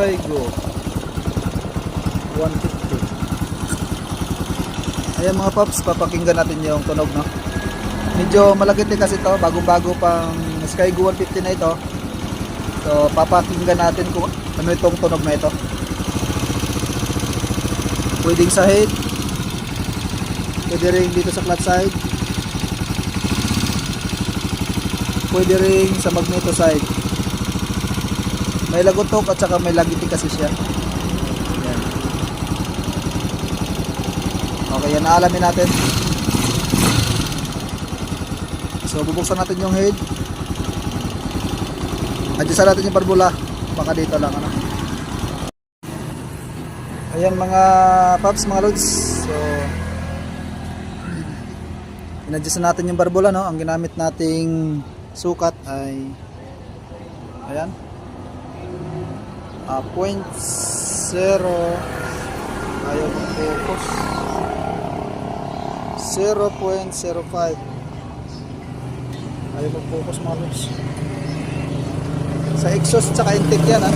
Skygo 150 ayan mga paps papakinggan natin yung tunog no? Medyo malagit din kasi to bago bago pang Skygo 150 na ito. So papakinggan natin kung ano itong tunog na ito. Pwedeng sa head. Pwede rin dito sa clutch side. Pwede rin sa magneto side may lagotok at saka may lagiti kasi siya. Yan okay yan naalamin natin. So bubuksan natin yung head. Adjust natin yung barbula. Baka dito lang ano. Ayan mga paps mga loads so inadjust na natin yung barbula no? Ang ginamit nating sukat ay ayan ah point zero ayaw mag-focus 0.05 ayaw mag-focus mga lods. Sa exhaust tsaka intake yan ha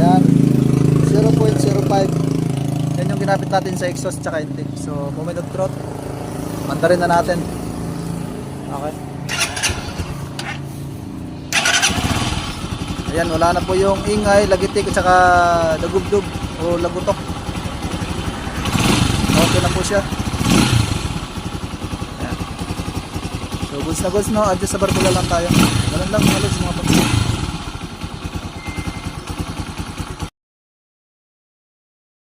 ayan. 0.05 yan yung ginamit natin sa exhaust tsaka intake. So of truth. Mandarin na natin. Okay Ayan, wala na po yung ingay, lagitik at saka dagubdub o lagutok. Okay na po siya. Ayan. So, goods na goods no, adjust sa barbula lang tayo. Ganun lang, halos mga pag